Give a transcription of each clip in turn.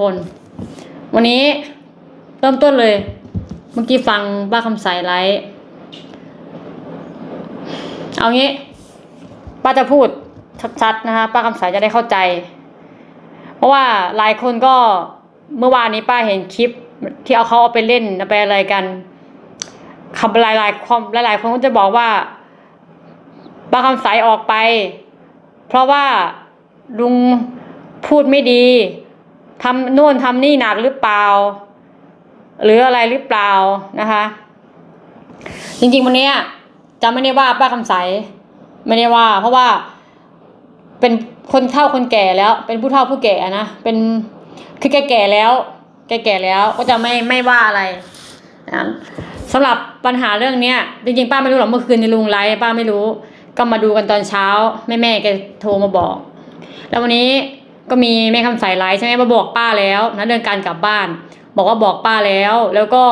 คน วันนี้เริ่มต้นเลย เมื่อกี้ฟังบ้าคำใสไลฟ์เอางี้ป้าจะพูดชัดๆนะคะป้าคำใสจะได้เข้าใจ เพราะว่าหลายคนก็เมื่อวานนี้ป้าเห็นคลิปที่เอาเขาเอาไปเล่นเอาไปอะไรกันคำหลายๆความหลายๆคนก็จะบอกว่าป้าคำใสออกไป เพราะว่าลุงพูดไม่ดี ทำนู่นทำนี่หนักหรือเปล่า หรืออะไรหรือเปล่านะคะ จริงๆวันนี้จะไม่ได้ว่าป้าคำใสไม่ได้ว่า เพราะว่าเป็นคนเฒ่าคนแก่แล้ว เป็นผู้เฒ่าผู้แก่นะเป็นคือแกแก่แล้ว แกแก่แล้วก็จะไม่ไม่ว่าอะไรนะสำหรับปัญหาเรื่องเนี้ยจริงๆป้าไม่รู้หรอกเมื่อคืนในลุงไลฟ์ป้าไม่รู้ ก็มาดูกันตอนเช้าแม่แม่แกโทรมาบอก แล้ววันนี้ ก็มีแม่คำใสไลฟ์ใช่ไหมมาบอกป้าแล้วนะเรื่องการกลับบ้าน บอกว่าบอกป้าแล้ว แล้วก็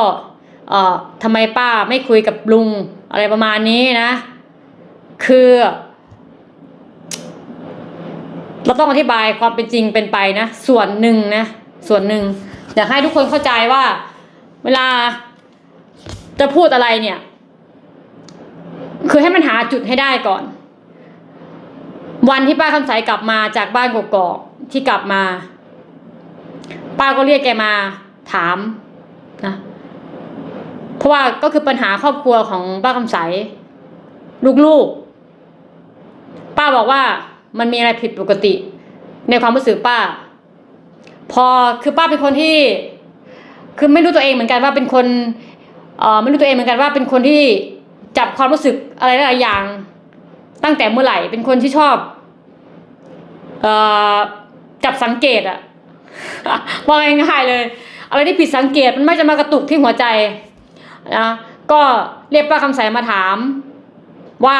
เอ่อทำไมป้าไม่คุยกับลุงอะไรประมาณนี้นะ คือ เราต้องอธิบายความเป็นจริงเป็นไปนะ ส่วนหนึ่งนะส่วนหนึ่งอยากให้ทุกคนเข้าใจว่า เวลาจะพูดอะไรเนี่ย คือให้มันหาจุดให้ได้ก่อน วันที่ป้าคำใสกลับมาจากบ้านกกอกๆ ที่กลับมา ป้าก็เรียกแกมาถามนะเพราะว่าก็คือปัญหาครอบครัวของป้าคำใสลูกๆ ป้าบอกว่ามันมีอะไรผิดปกติ ในความรู้สึกป้า พอคือป้าเป็นคนที่ คือไม่รู้ตัวเองเหมือนกันว่าเป็นคนเอ่อไม่รู้ตัวเองเหมือนกันว่าเป็นคนที่จับความรู้สึกอะไรหลายอย่าง ตั้งแต่เมื่อไหร่เป็นคนที่ชอบเอ่อ จับสังเกตอะว่าง่ายๆเลย อะไรที่ผิดสังเกตมันไม่จะมากระตุกที่หัวใจนะก็เรียกป้าคำใสมาถาม ว่า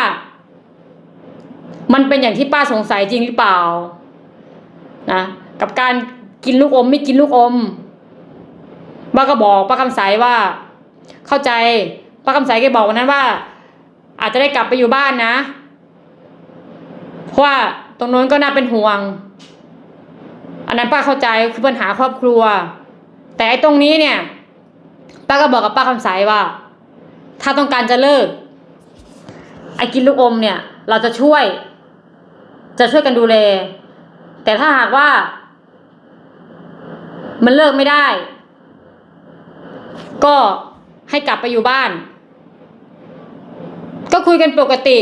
มันเป็นอย่างที่ป้าสงสัยจริงหรือเปล่านะกับการกินลูกอมไม่กินลูกอมป้าก็บอกป้าคำใสว่า เข้าใจป้าคำใสแกบอกวันนั้นว่า อาจจะได้กลับไปอยู่บ้านนะเพราะว่าตรงโน้นก็น่าเป็นห่วง อันนั้นป้าเข้าใจคือปัญหาครอบครัว แต่ไอ้ตรงนี้เนี่ย ป้าก็บอกกับป้าคำใสว่า ถ้าต้องการจะเลิกไอ้กินลูกอมเนี่ย เราจะช่วย จะช่วยกันดูแล แต่ถ้าหากว่า มันเลิกไม่ได้ ก็ให้กลับไปอยู่บ้าน ก็คุยกันปกติ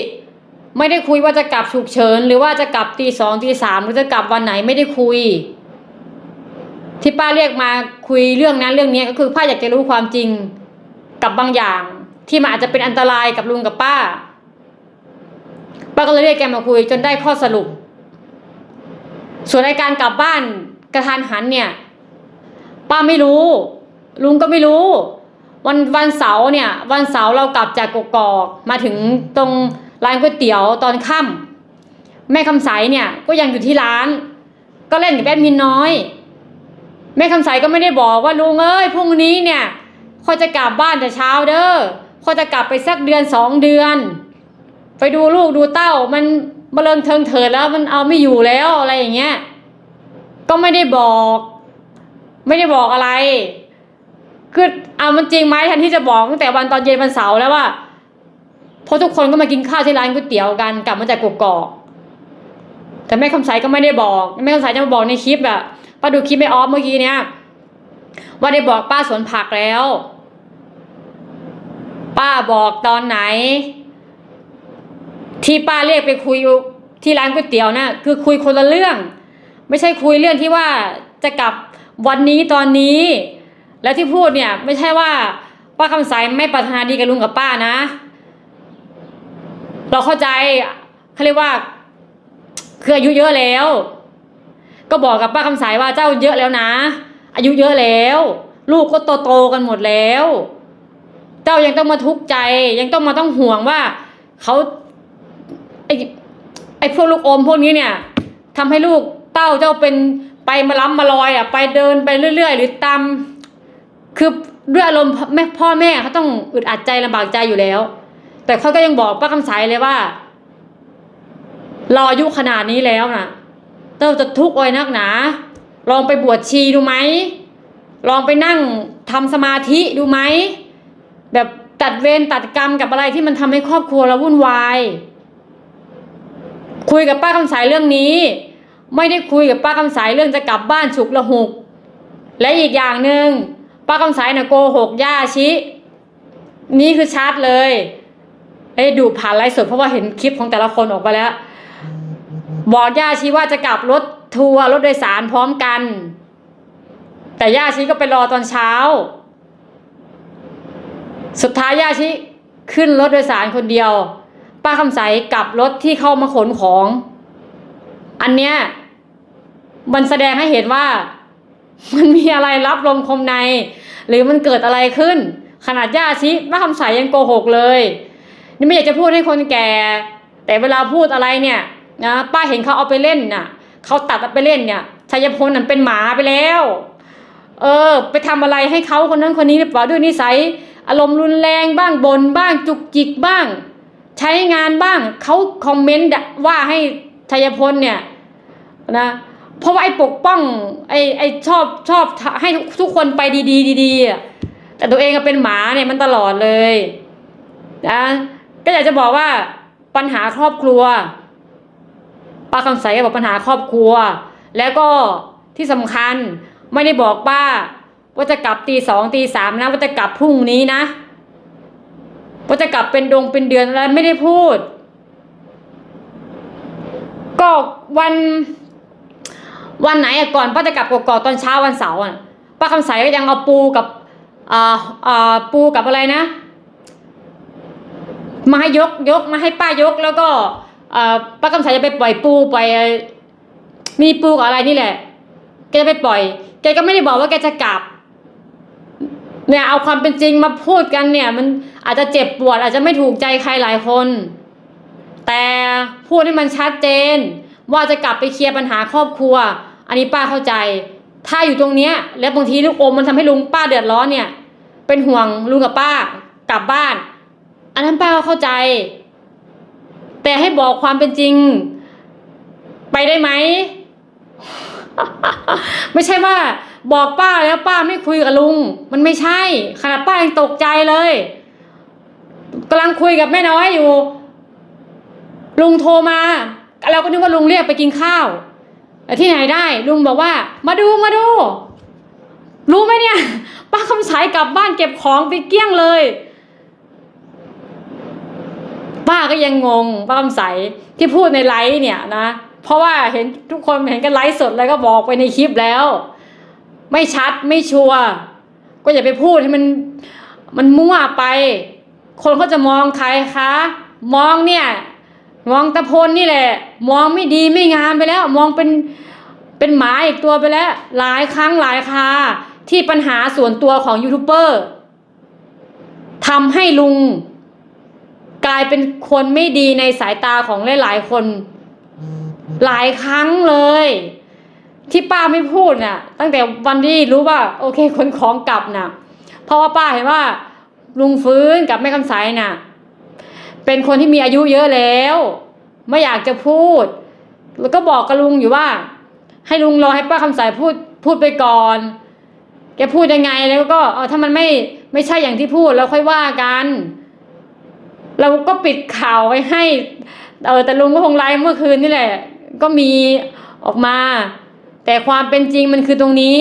ไม่ได้คุยว่าจะกลับฉุกเฉิน หรือว่าจะกลับตีสองตีสามหรือจะกลับวันไหนไม่ได้คุย ที่ป้าเรียกมาคุยเรื่องนั้นเรื่องนี้ก็คือป้าอยากจะรู้ความจริงกับบางอย่าง ที่มันอาจจะเป็นอันตรายกับลุงกับป้า ป้าก็เลยเรียกแกมาคุยจนได้ข้อสรุป ส่วนในการกลับบ้านกระทันหันเนี่ย ป้าไม่รู้ ลุงก็ไม่รู้ วันวันเสาร์เนี่ย วันเสาร์เรากลับจากกกอกมาถึงตรงร้านก๋วยเตี๋ยวตอนค่ำแม่คำใสเนี่ยก็ยังอยู่ที่ร้าน ก็เล่นกับแอดมินน้อย แม่คำใสก็ไม่ได้บอกว่าลุงเอ้ยพรุ่งนี้เนี่ยคอยจะกลับบ้านแต่เช้าเด้อคอยจะกลับไปสักเดือนสองเดือน ไปดูลูกดูเต้ามันมาเริงเทิงเถิดแล้วมันเอาไม่อยู่แล้วอะไรอย่างเงี้ยก็ไม่ได้บอก ไม่ได้บอกอะไรคือเอามันจริงไหมแทนที่จะบอกตั้งแต่วันตอนเย็นวันเสาร์แล้วว่าเพราะทุกคนก็มากินข้าวที่ร้านก๋วยเตี๋ยวกันกลับมาจากกกอกแต่แม่คำใสก็ไม่ได้บอก แม่คำใสจะมาบอกในคลิปอะ ป้าดูคลิปไม่ออฟเมื่อกี้เนี้ยว่าได้บอกป้าสวนผักแล้ว ป้าบอกตอนไหน ที่ป้าเรียกไปคุยที่ร้านก๋วยเตี๋ยวน่ะคือคุยคนละเรื่อง ไม่ใช่คุยเรื่องที่ว่าจะกลับวันนี้ตอนนี้ แล้วที่พูดเนี่ย ไม่ใช่ว่าป้าคำใสไม่ปรารถนาดีกับลุงกับป้านะ เราเข้าใจเขาเรียกว่าคืออายุเยอะแล้ว ก็บอกกับป้าคำใสว่าเจ้าเยอะแล้วนะ อายุเยอะแล้ว ลูกก็โตโตกันหมดแล้ว เจ้ายังต้องมาทุกข์ใจ ยังต้องมาต้องห่วงว่าเขาไอไอพวกลูกอมพวกนี้เนี่ยทำให้ลูกเต้าเจ้าเป็นไปมาล้ำมาลอยอะไปเดินไปเรื่อย ๆ หรือตามคือด้วยอารมณ์แม่พ่อแม่เขาต้องอึดอัดใจลำบากใจอยู่แล้ว แต่เขาก็ยังบอกป้าคำใสเลยว่า เราอายุขนาดนี้แล้วนะ เต้าจะทุกข์ไว้นักหนา ลองไปบวชชีดูไหม ลองไปนั่งทำสมาธิดูไหม แบบตัดเวรตัดกรรมกับอะไรที่มันทำให้ครอบครัวเราวุ่นวาย คุยกับป้าคำสายเรื่องนี้ ไม่ได้คุยกับป้าคำสายเรื่องจะกลับบ้านฉุกละหุก และอีกอย่างหนึ่งป้าคำสายน่ะโกหกย่าชินี่คือชัดเลยไอ้ดูผ่านไลฟ์สดเพราะว่าเห็นคลิปของแต่ละคนออกไปแล้ว บอกย่าชีว่าจะกลับรถทัวร์รถโดยสารพร้อมกัน แต่ย่าชีก็ไปรอตอนเช้า สุดท้ายย่าชีขึ้นรถโดยสารคนเดียว ป้าคำใสกลับรถที่เข้ามาขนของ อันเนี้ยมันแสดงให้เห็นว่า มันมีอะไรรับลมคมใน หรือมันเกิดอะไรขึ้น ขนาดย่าชีป้าคำใสยังโกหกเลย นี่ไม่อยากจะพูดให้คนแก่ แต่เวลาพูดอะไรเนี่ย นะป้าเห็นเขาเอาไปเล่นน่ะเขาตัดไปเล่นเนี่ยชัยพลนั่นเป็นหมาไปแล้ว เออ ไปทำอะไรให้เขาคนนั้นคนนี้หรือเปล่าด้วยนิสัย อารมณ์รุนแรงบ้างบนบ้างจุกจิกบ้าง ใช้งานบ้างเขาคอมเมนต์ว่าให้ชัยพลเนี่ยนะเพราะว่าไอ้ปกป้องไอ้ไอ้ชอบชอบให้ทุกคนไปดีๆดีๆอะแต่ตัวเองก็เป็นหมาเนี่ยมันตลอดเลยนะก็อยากจะบอกว่าปัญหาครอบครัว ป้าคำใสก็บอกปัญหาครอบครัว แล้วก็ที่สำคัญไม่ได้บอกป้า ว่าจะกลับตีสองตีสามนะว่าจะกลับพรุ่งนี้นะว่าจะกลับเป็นดงเป็นเดือนอะไรไม่ได้พูด ก็วัน วันไหนอะก่อนป้าจะกลับกอกตอนเช้าวันเสาร์อะป้าคำใสก็ยังเอาปูกับอ่าอ่าปูกับอะไรนะ มาให้ยกยกมาให้ป้ายกแล้วก็ ป้าคำใสจะไปปล่อยปูปล่อยมีปูกับอะไรนี่แหละ แกจะไปปล่อย แกก็ไม่ได้บอกว่าแกจะกลับ เนี่ยเอาความเป็นจริงมาพูดกันเนี่ย มันอาจจะเจ็บปวด อาจจะไม่ถูกใจใครหลายคน แต่พูดให้มันชัดเจน ว่าจะกลับไปเคลียร์ปัญหาครอบครัว อันนี้ป้าเข้าใจ ถ้าอยู่ตรงเนี้ย แล้วบางทีลูกอมมันทำให้ลุงป้าเดือดร้อนเนี่ย เป็นห่วงลุงกับป้ากลับบ้าน อันนั้นป้าก็เข้าใจ แต่ให้บอกความเป็นจริง ไปได้ไหม ไม่ใช่ว่า บอกป้าแล้วป้าไม่คุยกับลุง มันไม่ใช่ขนาดป้ายังตกใจเลยกำลังคุยกับแม่น้อยอยู่ ลุงโทรมาเราก็นึกว่าลุงเรียกไปกินข้าวแต่ที่ไหนได้ ลุงบอกว่า มาดูมาดู รู้ไหมเนี่ย ป้าคำสายกลับบ้านเก็บของไปเกลี้ยงเลย ป้าก็ยังงงป้าคำใสที่พูดในไลฟ์เนี่ยนะ เพราะว่าเห็นทุกคนเห็นกันไลฟ์สดแล้วก็บอกไปในคลิปแล้ว ไม่ชัดไม่ชัวร์ก็อย่าไปพูดให้มันมันมั่วไป คนเขาจะมองใครคะ มองเนี่ย มองตะพลนี่แหละ มองไม่ดีไม่งามไปแล้ว มองเป็นเป็นหมาอีกตัวไปแล้ว หลายครั้งหลายคาที่ปัญหาส่วนตัวของยูทูบเบอร์ทำให้ลุง กลายเป็นคนไม่ดีในสายตาของหลายๆคน หลายครั้งเลย ที่ป้าไม่พูดน่ะ ตั้งแต่วันที่รู้ว่า โอเคคนของกลับน่ะ เพราะว่าป้าเห็นว่า ลุงฟื้นกับแม่คำใสน่ะ เป็นคนที่มีอายุเยอะแล้ว ไม่อยากจะพูด แล้วก็บอกกับลุงอยู่ว่า ให้ลุงรอให้ป้าคำใสพูดพูดไปก่อนแกพูดยังไงแล้วก็เออถ้ามันไม่ไม่ใช่อย่างที่พูดแล้วค่อยว่ากัน เราก็ปิดข่าวไว้ให้เออแต่ลุงก็คงไลฟ์เมื่อคืนนี่แหละ ก็มีออกมา แต่ความเป็นจริงมันคือตรงนี้